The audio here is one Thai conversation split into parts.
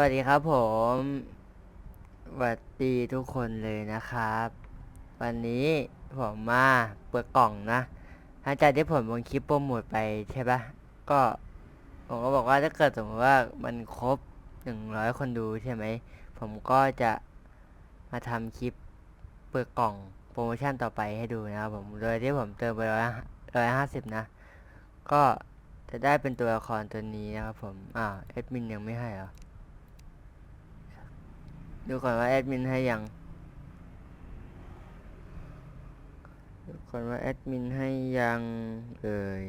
วัสดีครับผมสวัสดีทุกคนเลยนะครับ วันนี้ผมมาเปิดกล่องนะหลังจากที่ผมลงคลิปโปรโมทไปใช่ปะก็ผมก็บอกว่าถ้าเกิดสมมติว่ามันครบหนึ่งร้อยคนดูใช่ไหม ผมก็จะมาทำคลิปเปิดกล่องโปรโมชั่นต่อไปให้ดูนะครับผมโดยที่ผมเติมไปร้อยร้อยห้าสิบนะ ก็จะได้เป็นตัวละครตัวนี้นะครับผม อ้าว แอดมินยังไม่ให้เหรอ ดูก่อนว่าแอดมินให้ยังดูก่อนว่าแอดมินให้ยังเอ่ย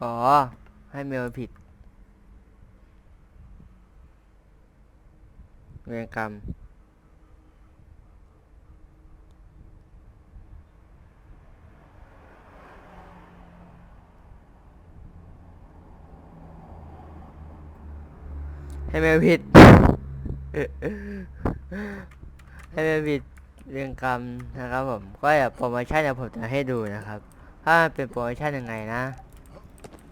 อ๋อ ให้เมลผิด เวรกรรม ให้เมลผิด ให้เมลผิดเรื่องกรรมนะครับผม ก็อย่าโปรโมชั่นเดี๋ยวผมจะให้ดูนะครับ ถ้าเป็นโปรโมชั่นยังไงนะ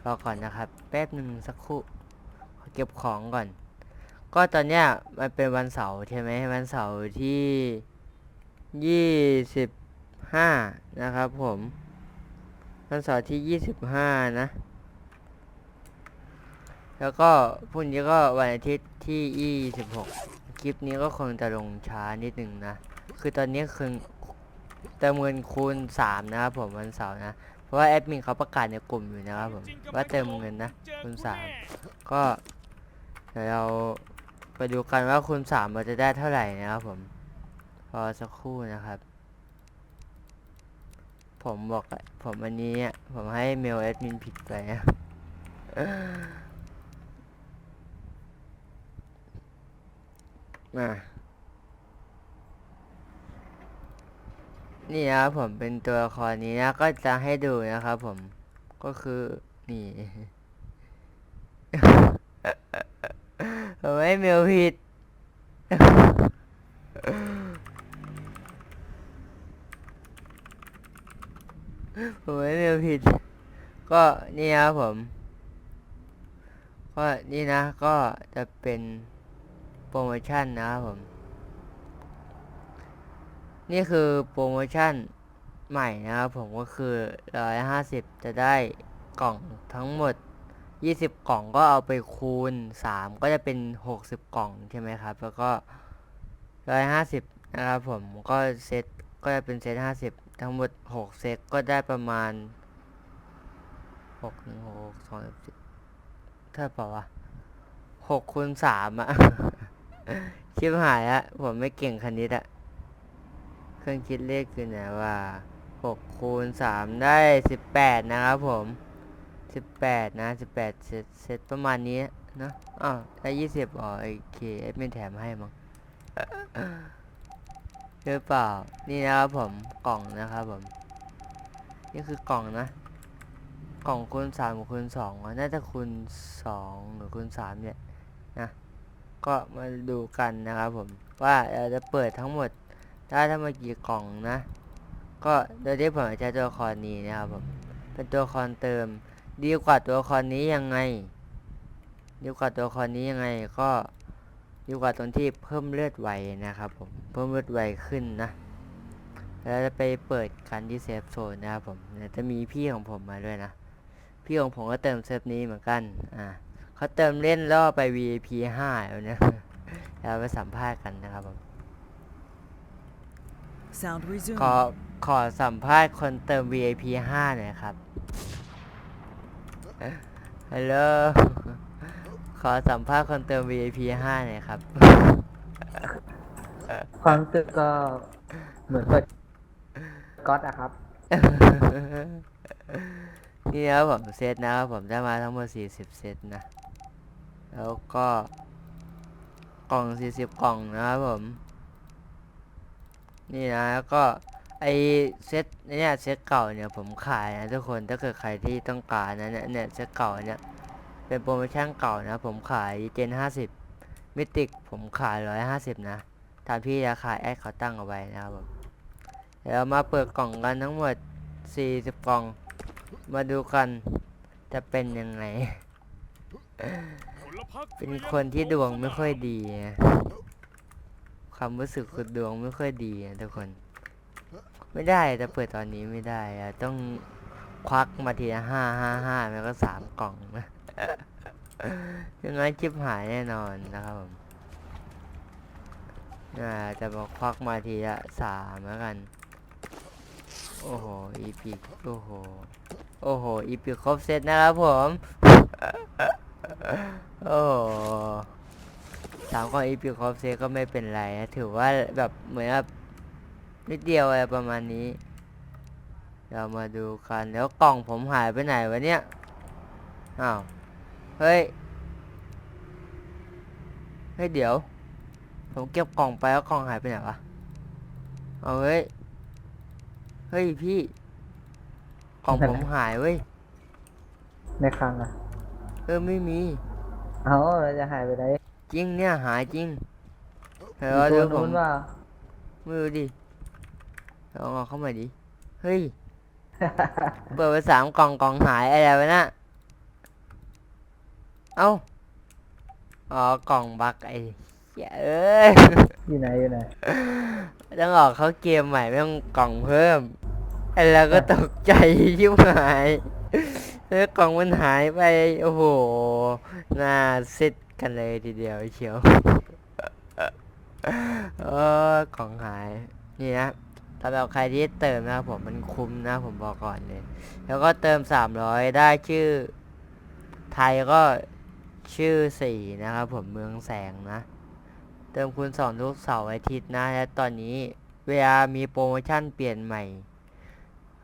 รอก่อนนะครับ แป๊บหนึ่งสักครู่เก็บของก่อน ก็ตอนเนี้ยมันเป็นวันเสาร์ใช่ไหมวันเสาร์ที่ยี่สิบห้านะครับผมวันเสาร์ที่ยี่สิบห้านะ แล้วก็พรุ่งนี้ก็วันอาทิตย์ที่ยี่สิบหกคลิปนี้ก็คงจะลงช้านิดหนึ่งนะ คือตอนนี้คือเติมเงินคูณสามนะครับผมวันเสาร์นะ เพราะว่าแอดมินเขาประกาศในกลุ่มอยู่นะครับผม ว่าเติมเงินนะคูณสามก็เดี๋ยวเราไปดูกันว่าคูณสามเราจะได้เท่าไหร่นะครับผมรอสักครู่นะครับ ผมบอกผมอันนี้ผมให้เมลแอดมินผิดไปนะ มานี่นะครับผมเป็นตัวละครนี้นะก็จะให้ดูนะครับผมก็คือนี่ผมให้เมลผิดผมให้เมลผิด ก็นี่นะครับผม ก็นี่นะก็จะเป็น ปรโมชั่นนะครับผม นี่คือโปรโมชั่นใหม่นะครับผมก็คือร้อยห้าสิบจะได้กล่องทั้งหมดยี่สิบกล่องก็เอาไปคูณสามก็จะเป็นหกสิบกล่องใช่ไหมครับ แล้วก็ร้อยห้าสิบนะครับผมก็เซตก็จะเป็นเซตห้าสิบทั้งหมดหกเซตก็ได้ประมาณหกหนึ่งหกสองสิบเท่าเปล่าวะหกคูณสามอะ ชิบหายอะผมไม่เก่งคณิตอะเครื่องคิดเลขคือไหนว่าหกคูณสามได้สิบแปดนะครับผมสิบแปดนะสิบแปดเซตเซตประมาณนี้เนะอ้าวได้ยี่สิบอ๋อโอเคเอฟไม่แถมให้มั้งหรือเปล่า นี่นะครับผมกล่องนะครับผม นี่คือกล่องนะ กล่องคูณสามกับคูณสองน่าจะคูณสองหรือคูณสามเนี่ย ก็มาดูกันนะครับผมว่าเราจะเปิดทั้งหมดได้ทั้งหมดกี่กล่องนะ ก็โดยที่ผมจะใช้ตัวละครนี้นะครับผมเป็นตัวละครเติม ดีกว่าตัวละครนี้ยังไง ดีกว่าตัวละครนี้ยังไงก็ดีกว่าตรงที่เพิ่มเลือดไวนะครับผมเพิ่มเลือดไวขึ้นนะแล้วจะไปเปิดกันที่เซฟโซนนะครับผมจะมีพี่ของผมมาด้วยนะ พี่ของผมก็เติมเซฟนี้เหมือนกัน อ่า เขาเติมเล่นล่อไป VIP 5แล้วเนี่ยเราไปสัมภาษณ์กันนะครับผม Sound resumed. ขอขอสัมภาษณ์คนเติม VIP 5หน่อยครับ ฮัลโหล ขอสัมภาษณ์คนเติม VIP 5หน่อยครับ ความรู้สึกก็เหมือนเปิดก๊อตอะครับ นี่นะครับผมเซตนะครับผมได้มาทั้งหมด40 เซตนะ แล้วก็กล่อง 40 กล่องนะครับผม นี่นะแล้วก็ไอเซตเนี่ยเซตเก่าเนี่ยผมขายนะทุกคนถ้าเกิดใครที่ต้องการนะเนี่ยเนี่ยเซตเก่าเนี่ยเป็นโปรโมชั่นเก่านะผมขายเจน 50 มิติกผมขาย 150 นะตามที่ราคาแอดเขาตั้งเอาไว้นะครับผมเดี๋ยวมาเปิดกล่องกันทั้งหมด 40 กล่อง มาดูกันจะเป็นยังไง เป็นคนที่ดวงไม่ค่อยดีความรู้สึกคือดวงไม่ค่อยดีอะทุกคน ไม่ได้จะเปิดตอนนี้ไม่ได้ต้องควักมาทีละห้าห้าห้าแล้วก็สามกล่องนะยังไงชิปหายแน่นอนนะครับผมน่าจะบอกควักมาทีละสามแล้วกัน โอ้โหอีพิกโอ้โห โอ้โหอีพิกครบเซตนะครับผม โอ้สามกล่องอีพิครบเซก็ไม่เป็นไรนะ ถือว่าแบบเหมือนแบบนิดเดียวอะไรประมาณนี้ เรามาดูกัน แล้วกล่องผมหายไปไหนวะเนี่ย อ้าว เฮ้ย เฮ้ยเดี๋ยว ผมเก็บกล่องไปแล้วกล่องหายไปไหนวะ เอาเฮ้ย เฮ้ยพี่ กล่องผมหายเว้ย ในคลังอะ เออไม่มี เอาแล้วจะหายไปไหนจริงเนี่ยหายจริงเฮ้ยอยู่เดี๋ตัยววผนู้มนว่าไม่รู้ดิลองเอาเข้ามาดิเฮ้ยเปิดไปสามกล่องกล่องหายอะไรวะน่ะเอ้าอ๋อกล่องบักไอ้เหี้ยเอ้ยอยู่ไหนอยู่ไหนต้องออกเขาเกมใหม่ไม่ต้องกล่องเพิ่มไอ้เราก็ตกใจชิบหาย แล้วกล่องมันหายไป โอ้โห น่าเซตกันเลยทีเดียวเชียวเออกล่องหาย นี่นะสำหรับใครที่เติมนะครับผมมันคุ้มนะผมบอกก่อนเลย แล้วก็เติม300ได้ชื่อ ไทยก็ชื่อ4นะครับผมเมืองแสงนะ เติมคูณ2ทุกเสาร์อาทิตย์นะและตอนนี้เวลามีโปรโมชั่นเปลี่ยนใหม่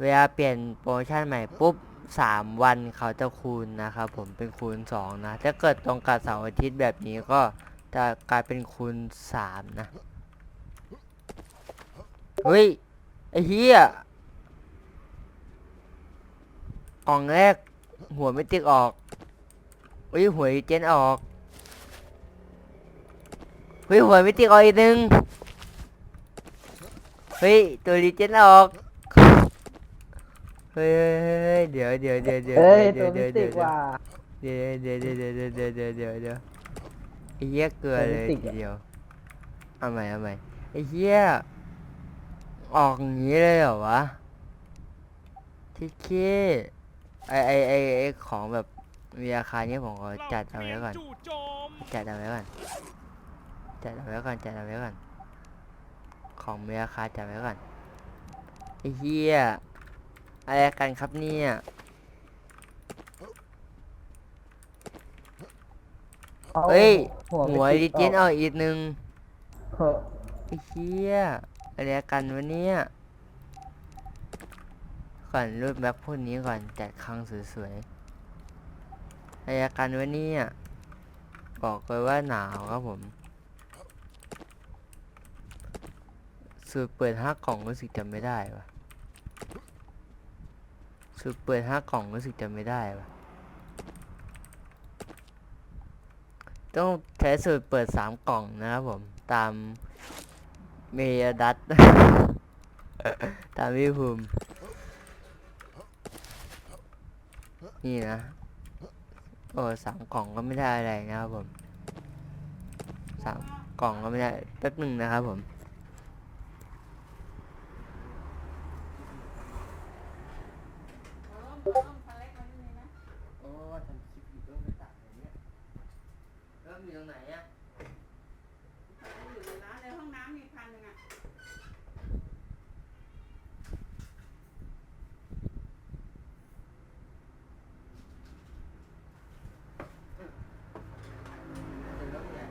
เวลาเปลี่ยนโปรโมชั่นใหม่ปุ๊บ 3 วันเขาจะคูณนะครับผมเป็นคูณ 2 นะ ถ้าเกิดตรงกับเสาร์อาทิตย์แบบนี้ก็จะกลายเป็นคูณ 3 นะ เฮ้ย ไอ้เหี้ยกล่องแรก หัวไม่ติกออกเฮ้ยหวอีเจนออกเฮ้ยหัวไม่ติกออกอีกหนึ่งเฮ้ยตัวรีเจนออก เฮ้ยเฮ้ยเฮ้ยเฮ้ยเดี๋ยวเดี๋ยวเดี๋ยวเดี๋ยวเอ้ยเดี๋ตัยววมิเดี๋ยวติเดี๋ยวกว่าเดี๋ยวเดี๋ยวเดี๋ยวเดี๋ยวเดี๋ยวเดี๋ยวเดี๋ยวเดี๋ยวเดี๋ยวไอ้เหี้ยเกลือตัวมิเลยติทีอะ เดียวเอาใหม่เอาใหม่ไอ้เหี้ยออกอย่างนี้เลยเหรอวะที่เค้ไอไอไอไอของแบบมีราคาเนี้ยผมขอจัดเอาไว้ก่อนจู่โจมจัดเอาไว้ก่อน จัดเอาไว้ก่อน จัดเอาไว้ก่อน ของมีราคาจัดไว้ก่อนไอ้เหี้ย อะไรกันครับเนี่ยอาเฮ้ยหัวหัวไม่ดิติดจินอเอาอกอีกหนึ่งเฮ้อไอ้เหี้ยอะไรกันวะเนี่ยก่อนรูปแบ็คพวกนี้ก่อนจัดคลังสวยๆอะไรกันวะเนี่ยบอกเลยว่าหนาวครับผม สูตรเปิดห้ากล่องรู้สึกจำไม่ได้วะ สูตรเปิดห้ากล่องรู้สึกจำไม่ได้วะต้องใช้สูตรเปิดสามกล่องนะครับผม ตามเมยดัตตามพี่ภูมินี่นะ โอ้สามกล่องก็ไม่ได้อะไรนะครับผมสามกล่องก็ไม่ได้แป๊บหนึ่งนะครับผม โอ้ทำคลิปอยู่ก็ไม่ตัดเลยเนี่ยเริ่มอยู่ตรงไหนอะ อยู่ในร้านในห้องน้ำมีพันหนึ่งอะ เดี๋ยวแล้วเนี่ย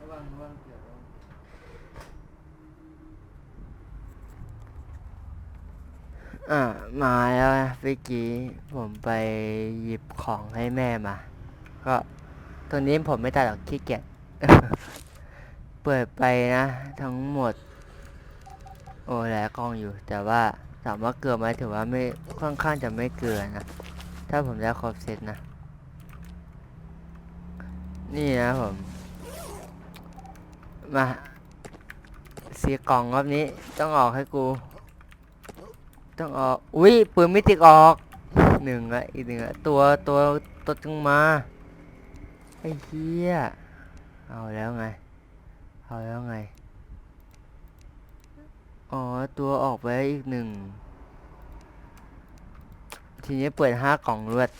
ระวังระวังเกี่ยวระวังอ่า มาแล้วนะเมื่อกี้ผมไปหยิบของให้แม่มา ก็ตรงนี้ผมไม่ตัดหรอกขี้เกียจ เปิดไปนะ ทั้งหมด โอ้หลายกล้องอยู่ แต่ว่าถามว่าเกลือไหมถือว่าไม่ค่อนข้างจะไม่เกลือนะ ถ้าผมได้ครบเซตนะ นี่นะผม มาสีกล่องรอบนี้ต้องออกให้กู ต้องออกอุ้ยปืนมิติกออกหนึ่งอะอีกหนึ่งอะตัวตัวตัวจึงมาไอ้เหี้ยเอาแล้วไง เอาแล้วไง อ๋อ ตัวออกไปอีกหนึ่ง ทีนี้เปิดห้ากล่องรวด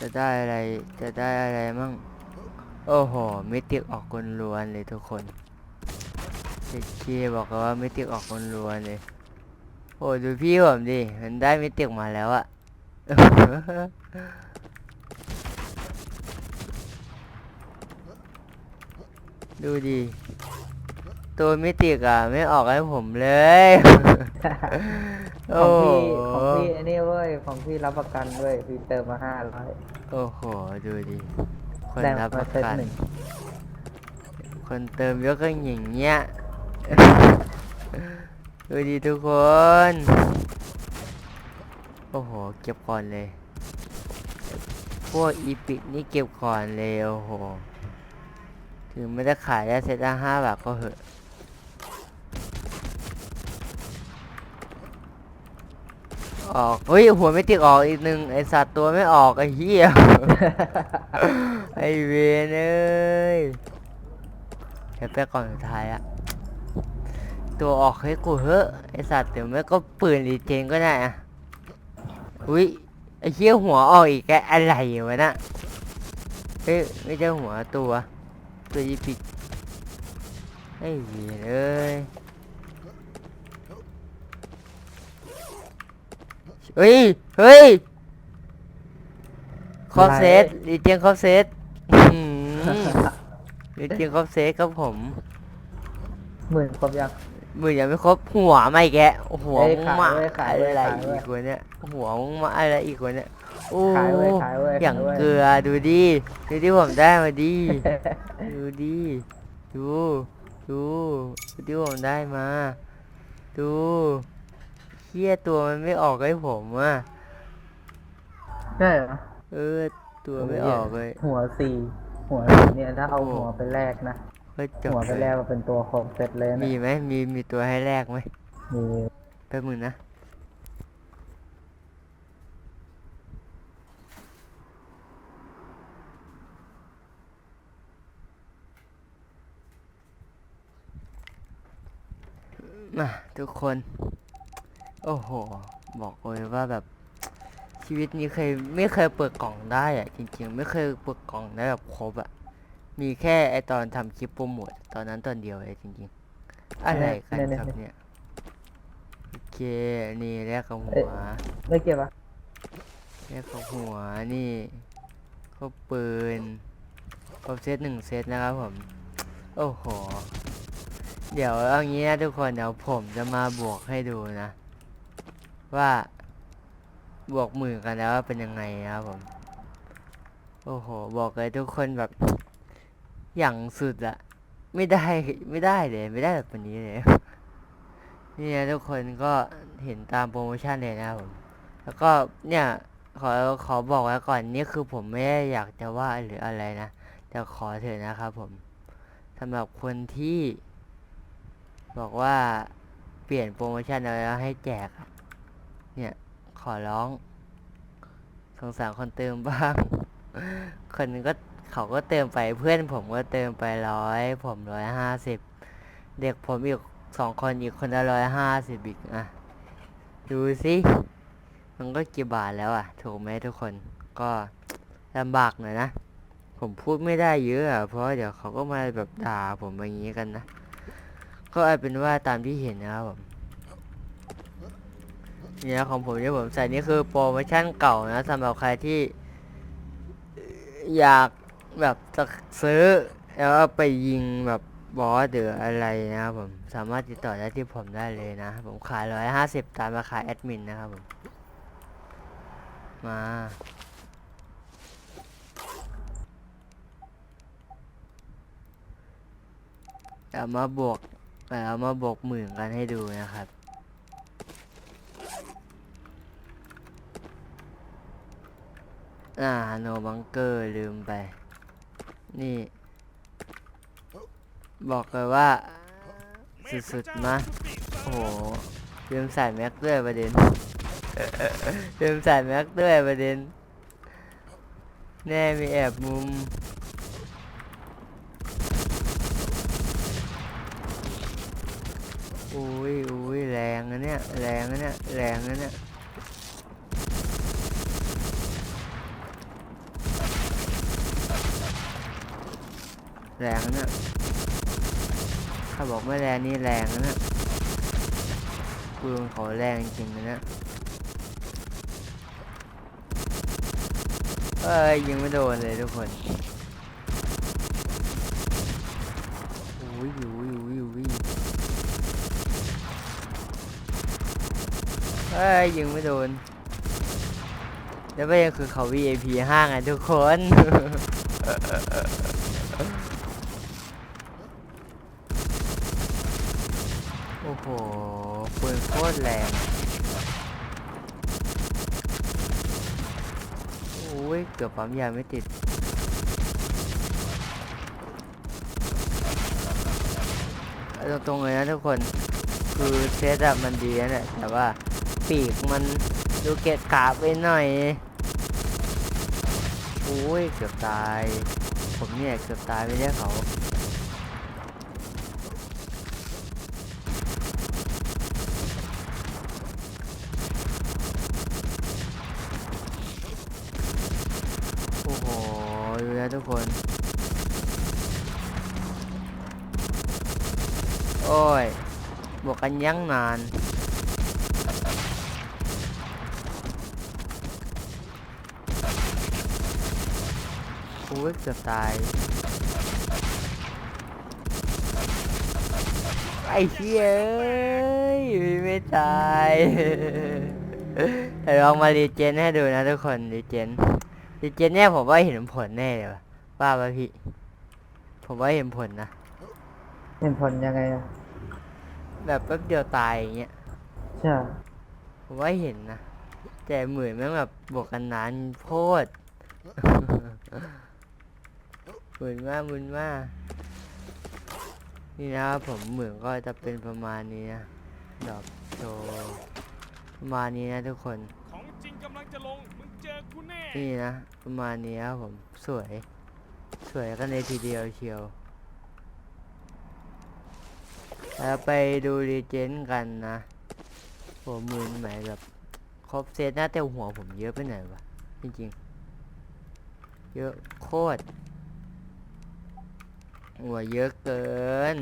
จะได้อะไร จะได้อะไรมั่ง โอ้โหมิติกออกกลล้วนเลยทุกคน เจ๊เชีบอกกันว่ามิติกออกกลล้วนเลย โอ้ดูพี่ผมดิ มันได้มิติกมาแล้วอะดูดิ ตัวมิติกอะไม่ออกให้ผมเลยขโอ้องโหพี่ของพี่ไอ้นี่เว้ยของพี่รับประกันเว้ยพี่เติมมาห้าร้อยโอ้โห ดูดิ คนได้รับปมาระเซตกัน หนึ่งคนเติมเยอะก็อย่างเงี้ย ดูดิทุกคน โอ้โห เก็บก่อนเลย พวกอีพิกนี่เก็บก่อนเลย โอ้โห ถึงไม่ได้ขายได้เซตละห้าบาทก็เหอะออกเฮ้ยหัวไม่ติดออกอีกหนึ่งไอสัตว์ตัวไม่ออกไอเหี้ย ไอเวนเอ้ยเดี๋ยวไปก่อนสุดท้ายอะ ตัวออกให้กูเหอะไอสัตว์เดี๋ยวไม่ก็ปืนรีเจนก็ได้อะอุ้ยไอเชี่ยหัวออกอีกแกอะไรวะน่ะเฮ้ยไม่ใช่หัวตัวตัวยีปิดไอเวนเอ้ยเฮ้ยเฮ้ยครอบเซตรีเจนครอบเซตอื้อหือรีเจนครบเซตครับผม หมื่นครบยัง มือยังไม่ครบหัวไม่แกะหัวเอ้ยมึงขายมาเว้ยขายอะเว้ยไรขายเว้อียกวะเนี่ยหัวมึงมาอะไรอีกวะเนี่ยโอ้ขายเว้ยขายเว้ยอย่างขายเว้ยเกลือดูดิดูที่ผมได้มาดิดูดิดูดูดูที่ผมได้มา ดูเฮียตัวมันไม่ออกให้ผมอะได้เหรอเออตัวไม่ออกเลย หัวสี่หัวสี่เนี่ยถ้าเอาโอ้หัวไปแลกนะ ก็จบหัวไปเลแลยกมาเป็นตัวครบเซตเลยนะมีไหมมีมีตัวให้แลกไหมมีแป๊บมึงนะมาทุกคน โอ้โห บอกเลยว่าแบบชีวิตนี้เคยไม่เคยเปิดกล่องได้อะจริงๆ ไม่เคยเปิดกล่องได้แบบครบอะ มีแค่ไอตอนทำคลิปโปรโมทตอนนั้นตอนเดียวเลยจริงๆ อะไรกันครับเนี่ย โอเค นี่แรกกับหัวไม่เก็บปะแรกกับหัวนี่ก็ปืนครบเซตหนึ่งเซตนะครับผม โอ้โห เดี๋ยวเอางี้นะทุกคนเดี๋ยวผมจะมาบวกให้ดูนะ ว่าบวกหมื่นกันแล้วว่าเป็นยังไงนะครับผม โอ้โห บอกเลยทุกคนแบบ อย่างสุดอะไม่ได้ไม่ได้เลย ไม่ได้แบบนี้เลยนี่นะทุกคนก็เห็นตามโปรโมชั่นเลยนะผมแล้วก็เนี่ยขอขอบอกไว้ก่อนนี่คือผมไม่ได้อยากจะว่าหรืออะไรนะแต่ขอเถอะนะครับผมสำหรับคนที่ บอกว่าเปลี่ยนโปรโมชั่นอะไรแล้วให้แจก เนี่ยขอร้อง สงสารคนเติมบ้าง คนหนึงก็ เขาก็เติมไปเพื่อนผมก็เติมไปร้อยผมร้อยห้าสิบเด็กผมอีกสองคนอีกคนละร้อยห้าสิบอีกอะดูสิมันก็กี่บาทแล้วอะ ถูกไหมทุกคนก็ลำบากหน่อยนะ ผมพูดไม่ได้เยอะอะเพราะเดี๋ยวเขาก็มาแบบด่าผมอย่างนี้กันนะ ก็เอาเป็นว่าตามที่เห็นนะครับผมนี่นะของผมที่ผมใส่นี่คือโปรโมชั่นเก่านะสำหรับใครที่อยาก แบบจะซื้อ แล้วเอาไปยิงแบบบอสหรืออะไรนะครับผมสามารถติดต่อได้ที่ผมได้เลยนะ ผมขายร้อยห้าสิบตามราคาแอดมินนะครับผมมาเอามาบวกเอามาบวกหมื่นกันให้ดูนะครับอ่าโนบังเกอร์ลืมไป นี่ บอกเลยว่าสุดๆนะโอ้โหลืมใส่แม็กด้วยประเด็นลืมใส่แม็กด้วยประเด็น แน่มีแอบมุมอุ้ยอุ้ยแรงนะเนี่ย แรงนะเนี่ย แรงนะเนี่ย แรงนะเนี่ยถ้าบอกไม่แรงนี่แรงนะเนี่ยปืนเขาแรงจริงนะเนี่ยเอ้ยยิงไม่โดนเลยทุกคนอุ้ยอุ้ยอุ้ยอุ้ยเอ้ยยิงไม่โดนแล้วประเด็นคือเขา VIP ห้างไงทุกคน โอ้โห ปืนโคตรแรงโอ้ย เกือบปั๊มยาไม่ติดเอาตรงๆเลยนะทุกคน คือเซตอะมันดีนะแต่ว่าปีกมันดูเกะกะไปหน่อยโอ้ย เกือบตาย ผมเนี่ย เกือบตายไม่ได้เขา โอ้โห ดูนะทุกคน โอ้ย บวกกันยั้งนาน โอ้ยเกือบตาย ไอ้เหี้ยเอ้ยไม่ตายแต่ลองมารีเจนให้ดูนะทุกคนรีเจนรีเจนเนี่ยผมว่าเห็นผลแน่เลยว่ะว่าป่ะพี่ ผมว่าเห็นผลนะ เห็นผลยังไงอะ แบบแป๊บเดียวตายอย่างเงี้ยใช่ผมว่าเห็นนะแต่เหมือนแม่งแบบบวกกันนานโพด หมื่นมากหมื่นมากนี่นะครับผมเหมือนก็จะเป็นประมาณนี้นะดอกโชว์ประมาณนี้นะทุกคน ของจริงกำลังจะลง มึงเจอกูแน่ นี่นะ ประมาณนี้ครับผมสวย สวยกันเลยทีเดียวเชียว แล้วไปดูรีเจนกันนะผมมืนใหม่แบบครบเซตหน้าแต่หัวผมเยอะไปหน่อยวะจริงๆ เยอะโคตร หัวเยอะเกิน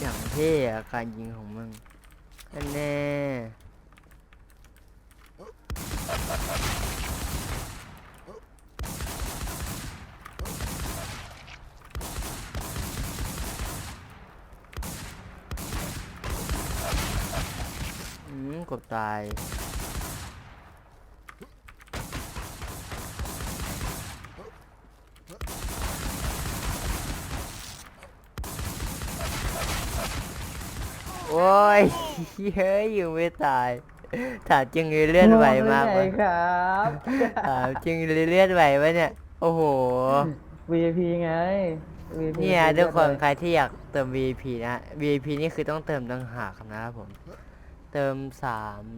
อย่างเท่อะการยิงของมึงอันแน่ อืมกดตาย โอ้ยเฮ้ยอยู่ไม่ตาย ถามจริงเลยเลื่อนไหวมากงงวะเลยครับถามจริงเลยเลื่อนไหววะเนี่ย โอ้โห VIP ไง VIP เนี่ยทุกคนเลือกเลยใครที่อยากเติม VIP นะ VIP นี่คือต้องเติมต่างหากนะครับผม เติม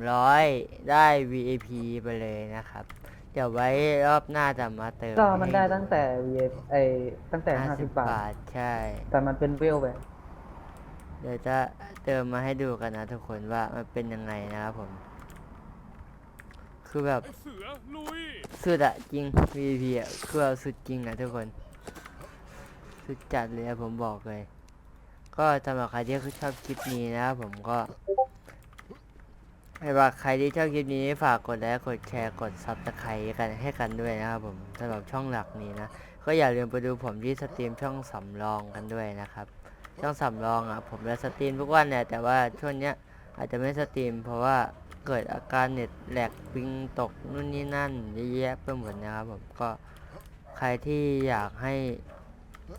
300ได้ VIP ไปเลยนะครับ เดี๋ยวไว้รอบหน้าจะมาเติมก็มันได้ให้ตั้งแต่ VIP ไอตั้งแต่50 50บาทบาท ใช่ แต่มันเป็นเวลแบบ เดี๋ยวจะเติมมาให้ดูกันนะทุกคนว่ามันเป็นยังไงนะครับผม คือแบบไอ้เสือลุยสุดอะจริง VP อะคือเอาสุดจริงอะทุกคน สุดจัดเลยอะผมบอกเลย ก็สำหรับใครที่ชอบคลิปนี้นะครับผมก็ให้ว่าใครที่ชอบคลิปนี้ฝากกดไลค์กดแชร์กดซับสไครต์กันให้กันด้วยนะครับผมสำหรับช่องหลักนี้นะ ก็อย่าลืมไปดูผมที่สตรีมช่องสำรองกันด้วยนะครับ ช่องสำรองอะผมจะสตรีมทุกวันเนี่ยแต่ว่าช่วงเนี้ยอาจจะไม่สตรีม เพราะว่าเกิดอาการเน็ตแหลกปิงตกนู่นนี่นั่นเยอะแยะไปหมดนะครับผมก็ใครที่อยากให้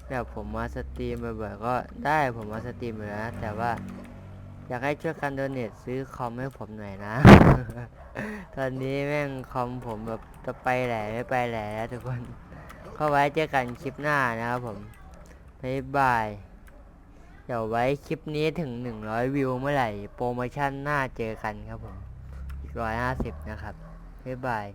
แบบผมมาสตรีมบ่อยๆก็ได้ผมมาสตรีมอยู่แล้วนะแต่ว่าอยากให้ช่วยกันโดเนทซื้อคอมให้ผมหน่อยนะ ตอนนี้แม่งคอมผมแบบจะไปแหล่ไม่ไปแหล่แล้วทุกคนเข้าไว้เจอกันคลิปหน้านะครับผมบ๊ายบาย เดี๋ยวไว้คลิปนี้ถึง 100 วิวเมื่อไหร่ โปรโมชั่นหน้าเจอกันครับผมอีก150 นะครับ บ๊ายบาย